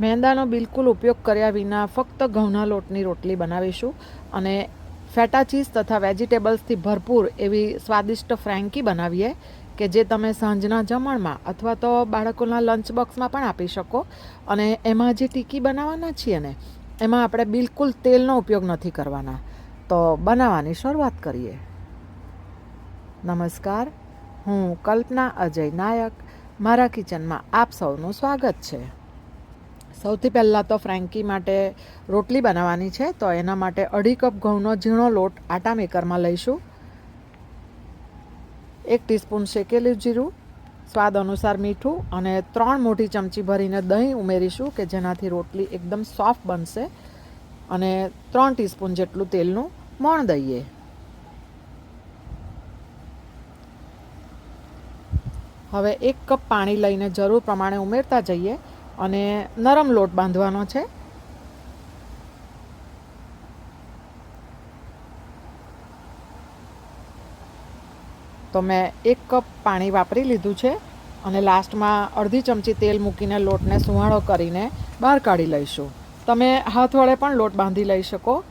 મેંદાનો બિલકુલ ઉપયોગ કર્યા વિના ફક્ત ઘઉંના લોટની રોટલી બનાવીશું અને ફેટા ચીઝ તથા વેજીટેબલ્સથી ભરપૂર એવી સ્વાદિષ્ટ ફ્રેન્કી બનાવીએ કે જે તમે સાંજના જમણમાં અથવા તો બાળકોના લંચ બોક્સમાં પણ આપી શકો. અને એમાં જે ટીકી બનાવવાના છીએ ને, એમાં આપણે બિલકુલ તેલનો ઉપયોગ નથી કરવાના. તો બનાવવાની શરૂઆત કરીએ. નમસ્કાર, હું કલ્પના અજય નાયક. મારા કિચનમાં આપ સૌનું સ્વાગત છે. સૌથી પહેલાં તો ફ્રેન્કી માટે રોટલી બનાવવાની છે, તો એના માટે અઢી કપ ઘઉંનો ઝીણો લોટ આટા મેકરમાં લઈશું. એક ટીસ્પૂન શેકેલું જીરું, સ્વાદ અનુસાર મીઠું અને ત્રણ મોટી ચમચી ભરીને દહીં ઉમેરીશું કે જેનાથી રોટલી એકદમ સોફ્ટ બનશે. અને ત્રણ ટીસ્પૂન જેટલું તેલનું મોણ દઈએ. હવે એક કપ પાણી લઈને જરૂર પ્રમાણે ઉમેરતા જઈએ. અને નરમ લોટ બાંધવાનો છે. તો મેં એક કપ પાણી વાપરી લીધું છે અને લાસ્ટમાં અડધી ચમચી તેલ મૂકીને લોટને સુવાળો કરીને બહાર કાઢી લઈશું. તમે હાથ વડે પણ લોટ બાંધી લઈ શકો.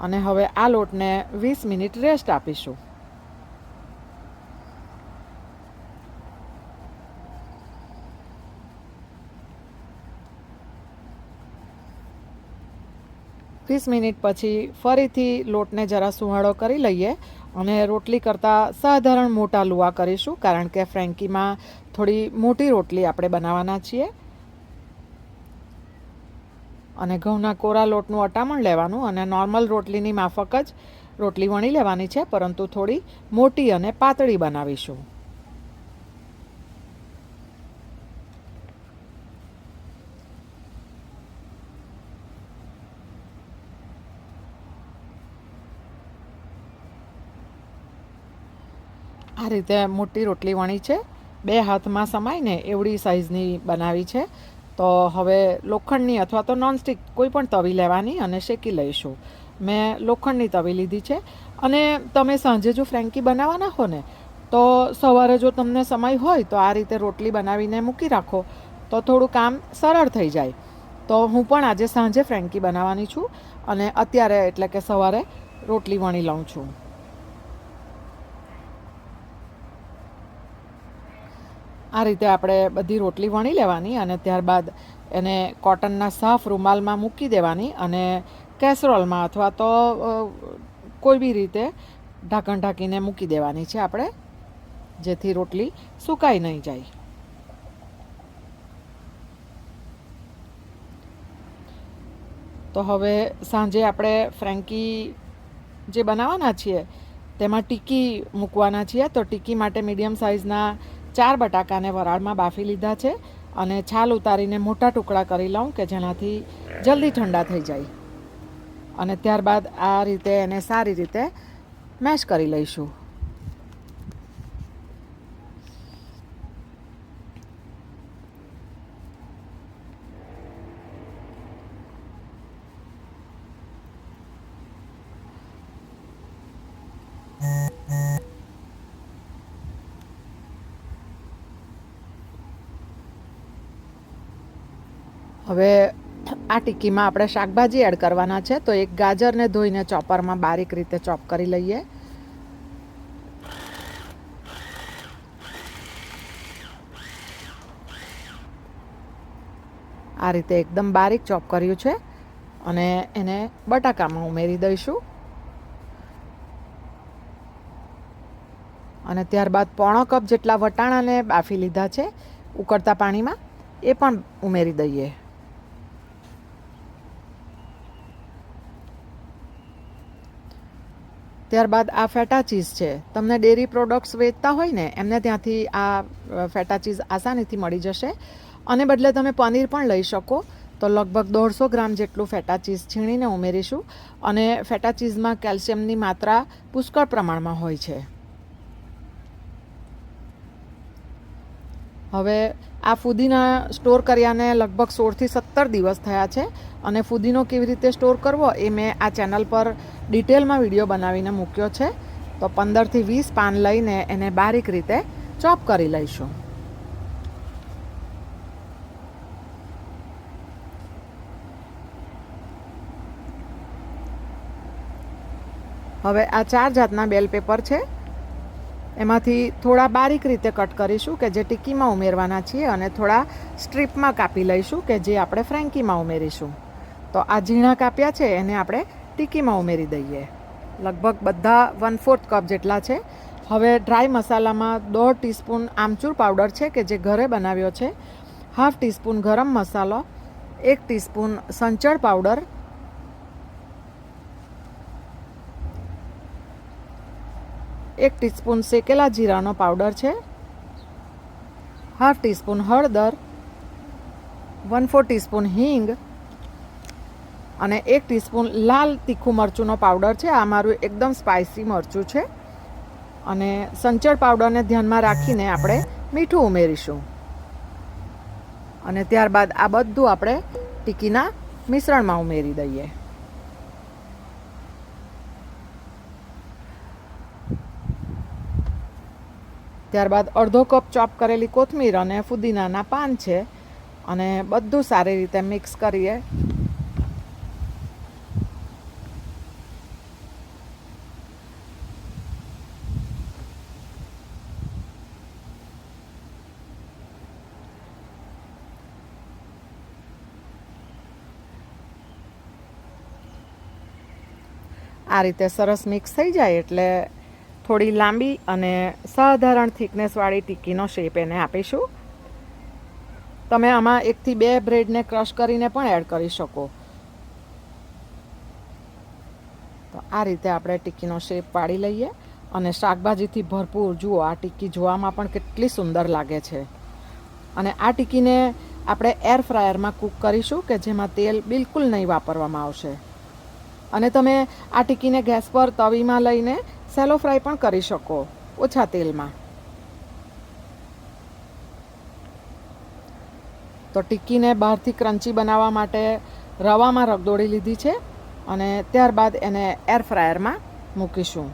અને હવે આ લોટને વીસ મિનિટ રેસ્ટ આપીશું. વીસ મિનિટ પછી ફરીથી લોટને જરા સુહાળો કરી લઈએ અને રોટલી કરતાં સાધારણ મોટા લુવા કરીશું, કારણ કે ફ્રેન્કીમાં થોડી મોટી રોટલી આપણે બનાવવાના છીએ. અને ઘઉંના કોરા લોટનું અટામણ લેવાનું અને નોર્મલ રોટલીની માફક જ રોટલી વણી લેવાની છે, પરંતુ થોડી મોટી અને પાતળી બનાવીશું. રીતે મોટી રોટલી વણી છે. બે હાથમાં સમાય ને એવડી સાઇઝની બનાવી છે. તો હવે લોખંડની અથવા તો નોનસ્ટિક કોઈ પણ તવી લેવાની અને શેકી લઈશું. મેં લોખંડની તવી લીધી છે. અને તમે સાંજે જો ફ્રેન્કી બનાવવાના હો ને, તો સવારે જો તમને સમય હોય તો આ રીતે રોટલી બનાવીને મૂકી રાખો. તો થોડું કામ સરળ થઈ જાય. તો હું પણ આજે સાંજે ફ્રેન્કી બનાવવાની છું અને અત્યારે એટલે કે સવારે રોટલી વણી લઉં છું. આ રીતે આપણે બધી રોટલી વણી લેવાની અને ત્યારબાદ એને કોટનના સાફ રૂમાલમાં મૂકી દેવાની અને કેસરોલમાં અથવા તો કોઈ બી રીતે ઢાંકણ ઢાંકીને મૂકી દેવાની છે આપણે, જેથી રોટલી સુકાઈ નહીં જાય. તો હવે સાંજે આપણે ફ્રેન્કી જે બનાવવાના છીએ, તેમાં ટીકી મૂકવાના છીએ, તો ટીકી માટે મીડિયમ સાઇઝના ચાર બટાકાને વરાળમાં બાફી લીધા છે અને છાલ ઉતારીને મોટા ટુકડા કરી લઉં કે જેનાથી જલ્દી ઠંડા થઈ જાય. અને ત્યારબાદ આ રીતે એને સારી રીતે મેશ કરી લઈશું. હવે આ ટિક્કીમાં આપણે શાકભાજી એડ કરવાના છે, તો એક ગાજરને ધોઈને ચોપરમાં બારીક રીતે ચોપ કરી લઈએ. આ રીતે એકદમ બારીક ચોપ કર્યું છે, અને એને બટાકામાં ઉમેરી દઈશું. અને ત્યારબાદ પોણો કપ જેટલા વટાણાને બાફી લીધા છે, ઉકળતા પાણીમાં, એ પણ ઉમેરી દઈએ. ત્યારબાદ આ ફેટા ચીઝ છે. તમને ડેરી પ્રોડક્ટ્સ વેચતા હોય ને, એમને ત્યાંથી આ ફેટા ચીઝ આસાનીથી મળી જશે. અને બદલે તમે પનીર પણ લઈ શકો. તો લગભગ દોઢસો ગ્રામ જેટલું ફેટા ચીઝ છીણીને ઉમેરીશું. અને ફેટા ચીઝમાં કેલ્શિયમની માત્રા પુષ્કળ પ્રમાણમાં હોય છે. હવે આ ફૂદીના સ્ટોર કર્યાને લગભગ સોળથી સત્તર દિવસ થયા છે અને ફૂદીનો કેવી રીતે સ્ટોર કરવો એ મેં આ ચેનલ પર ડિટેલમાં વીડિયો બનાવીને મૂક્યો છે. તો પંદરથી વીસ પાન લઈને એને બારીક રીતે ચોપ કરી લઈશું. હવે આ ચાર જાતના બેલ પેપર છે. એમાંથી થોડા બારીક રીતે કટ કરીશું કે જે ટિક્કીમાં ઉમેરવાના છીએ અને થોડા સ્ટ્રીપમાં કાપી લઈશું કે જે આપણે ફ્રેન્કીમાં ઉમેરીશું. તો આ ઝીણા કાપ્યા છે, એને આપણે ટિક્કીમાં ઉમેરી દઈએ. લગભગ બધા વન ફોર્થ કપ જેટલા છે. હવે ડ્રાય મસાલામાં દોઢ ટીસ્પૂન આમચૂર પાવડર છે કે જે ઘરે બનાવ્યો છે. હાફ ટીસ્પૂન ગરમ મસાલો, એક ટીસ્પૂન સંચળ પાવડર એક ટીસ્પૂન શેકેલા જીરાનો પાવડર છે. હાફ ટીસ્પૂન હળદર, વન ફોર ટીસ્પૂન હિંગ અને એક ટીસ્પૂન લાલ તીખું મરચુંનો પાવડર છે. આ મારું એકદમ સ્પાઇસી મરચું છે. અને સંચળ પાવડરને ધ્યાનમાં રાખીને આપણે મીઠું ઉમેરીશું. અને ત્યારબાદ આ બધું આપણે ટીકીના મિશ્રણમાં ઉમેરી દઈએ. ત્યારબાદ અડધો કપ ચોપ કરેલી કોથમીર અને ફુદીનાના પાન છે. અને બધું સારી રીતે મિક્સ કરીએ. આ રીતે સરસ મિક્સ થઈ જાય એટલે થોડી લાંબી અને સાધારણ થિકનેસવાળી ટિક્કીનો શેપ એને આપીશું. તમે આમાં એકથી બે બ્રેડને ક્રશ કરીને પણ એડ કરી શકો. તો આ રીતે આપણે ટિક્કીનો શેપ પાડી લઈએ અને શાકભાજીથી ભરપૂર જુઓ, આ ટિક્કી જોવામાં પણ કેટલી સુંદર લાગે છે. અને આ ટિક્કીને આપણે એર ફ્રાયરમાં કૂક કરીશું કે જેમાં તેલ બિલકુલ નહીં વાપરવામાં આવશે. અને તમે આ ટિક્કીને ગેસ પર તવીમાં લઈને સેલો ફ્રાય પણ કરી શકો, ઓછા તેલમાં. તો ટિક્કીને બહારથી ક્રન્ચી બનાવવા માટે રવામાં રગદોળી લીધી છે અને ત્યારબાદ એને એર ફ્રાયરમાં મૂકીશું.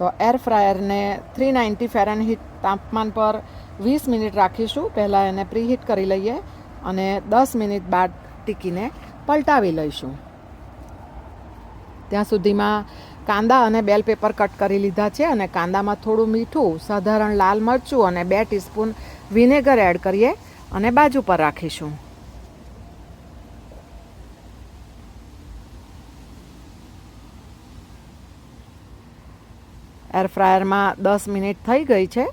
તો એર ફ્રાયરને થ્રી નાઇન્ટી ફેરનહીટ તાપમાન પર વીસ મિનિટ રાખીશું. પહેલાં એને પ્રીહીટ કરી લઈએ અને દસ મિનિટ બાદ ટીકીને પલટાવી લઈશું. ત્યાં સુધીમાં કાંદા અને બેલ પેપર કટ કરી લીધા છે અને કાંદામાં થોડું મીઠું, સાધારણ લાલ મરચું અને બે ટીસ્પૂન વિનેગર એડ કરીએ અને બાજુ પર રાખીશું. એર ફ્રાયરમાં દસ મિનિટ થઈ ગઈ છે,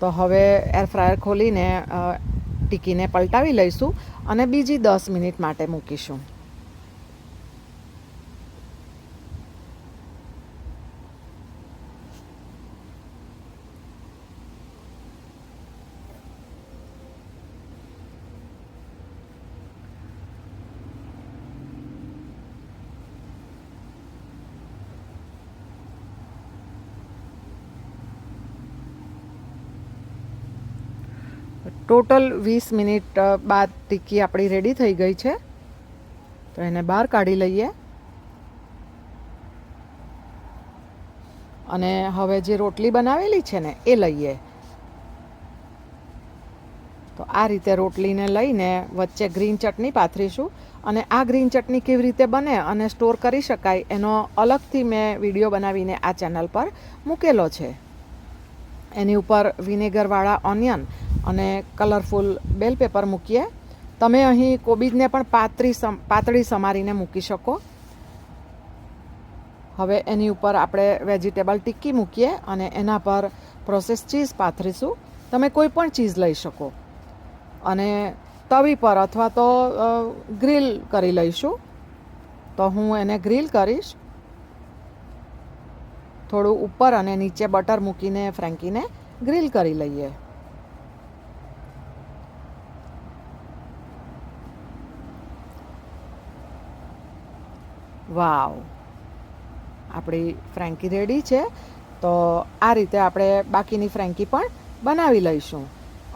તો હવે એર ફ્રાયર ખોલીને ટીકીને પલટાવી લઈશું અને બીજી દસ મિનિટ માટે મૂકીશું. ટોટલ વીસ મિનિટ બાદ ટિક્કી આપણી રેડી થઈ ગઈ છે. તો એને બહાર કાઢી લઈએ. અને હવે જે રોટલી બનાવેલી છે ને, એ લઈએ. તો આ રીતે રોટલીને લઈને વચ્ચે ગ્રીન ચટણી પાથરીશું. અને આ ગ્રીન ચટણી કેવી રીતે બને અને સ્ટોર કરી શકાય, એનો અલગથી મેં વીડિયો બનાવીને આ ચેનલ પર મૂકેલો છે. એની ઉપર વિનેગરવાળા ઓનિયન અને કલરફુલ બેલ પેપર મૂકીએ. તમે અહીં કોબીજને પણ પાતળી પાતળી સમારીને મૂકી શકો. હવે એની ઉપર આપણે વેજીટેબલ ટિક્કી મૂકીએ અને એના પર પ્રોસેસ ચીઝ પાથરીશું. તમે કોઈ પણ ચીઝ લઈ શકો. અને તવી પર અથવા તો ગ્રીલ કરી લઈશું. તો હું એને ગ્રીલ કરીશ. થોડું ઉપર અને નીચે બટર મૂકીને ફ્રેન્કીને ગ્રીલ કરી લઈએ. વાવ. આપણી ફ્રેન્કી રેડી છે, તો આ રીતે આપણે બાકીની ફ્રેન્કી પણ બનાવી લઈશું.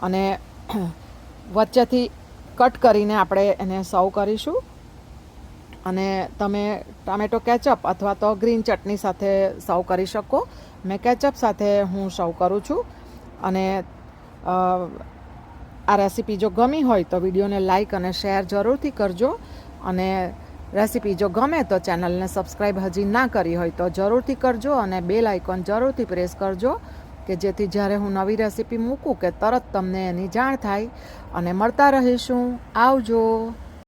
અને વચ્ચેથી કટ કરીને આપણે એને સર્વ કરીશું. અને તમે ટામેટો કેચઅપ અથવા તો ગ્રીન ચટણી સાથે સર્વ કરી શકો. મેં કેચઅપ સાથે હું સર્વ કરું છું. અને આ રેસીપી જો ગમી હોય તો વિડીયોને લાઈક અને શેર જરૂરથી કરજો. અને રેસીપી જો ગમે તો ચેનલને સબસ્ક્રાઈબ હજી ના કરી હોય તો જરૂરથી કરજો અને બેલ આઇકોન જરૂરથી પ્રેસ કરજો કે જેથી જ્યારે હું નવી રેસીપી મૂકું કે તરત તમને એની જાણ થાય. અને મળતા રહીશું. આવજો.